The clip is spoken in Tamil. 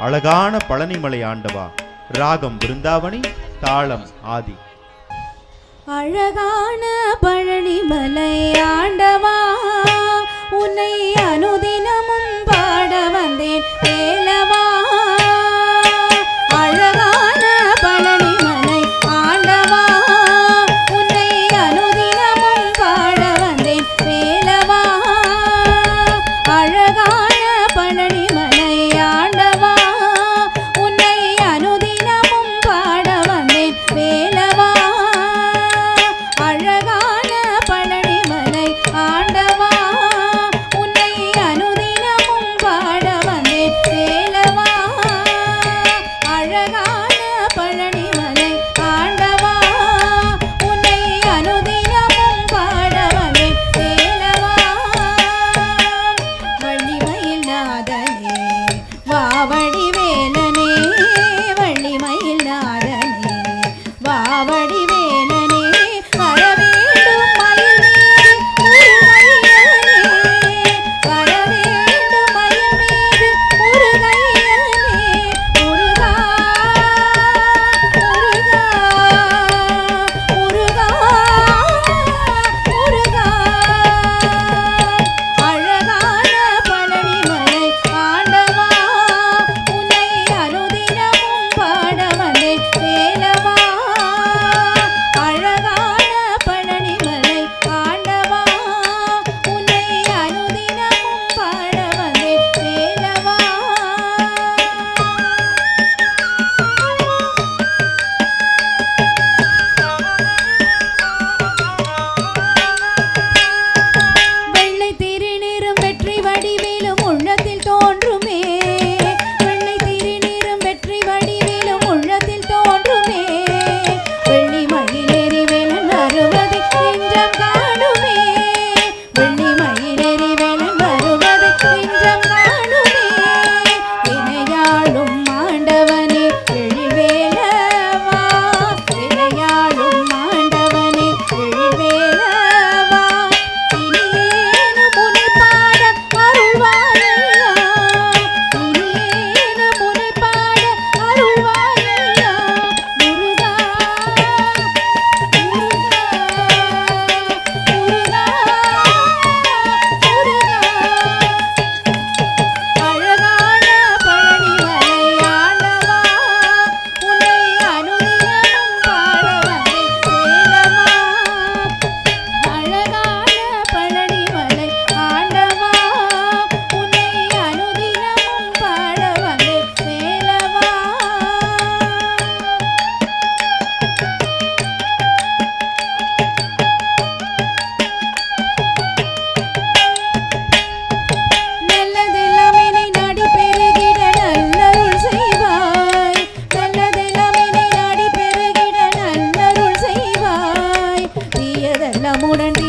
அழகான பழனிமலை ஆண்டவா ராகம் பிருந்தாவணி தாளம் ஆதி. அழகான பழனிமலை ஆண்ட முடன்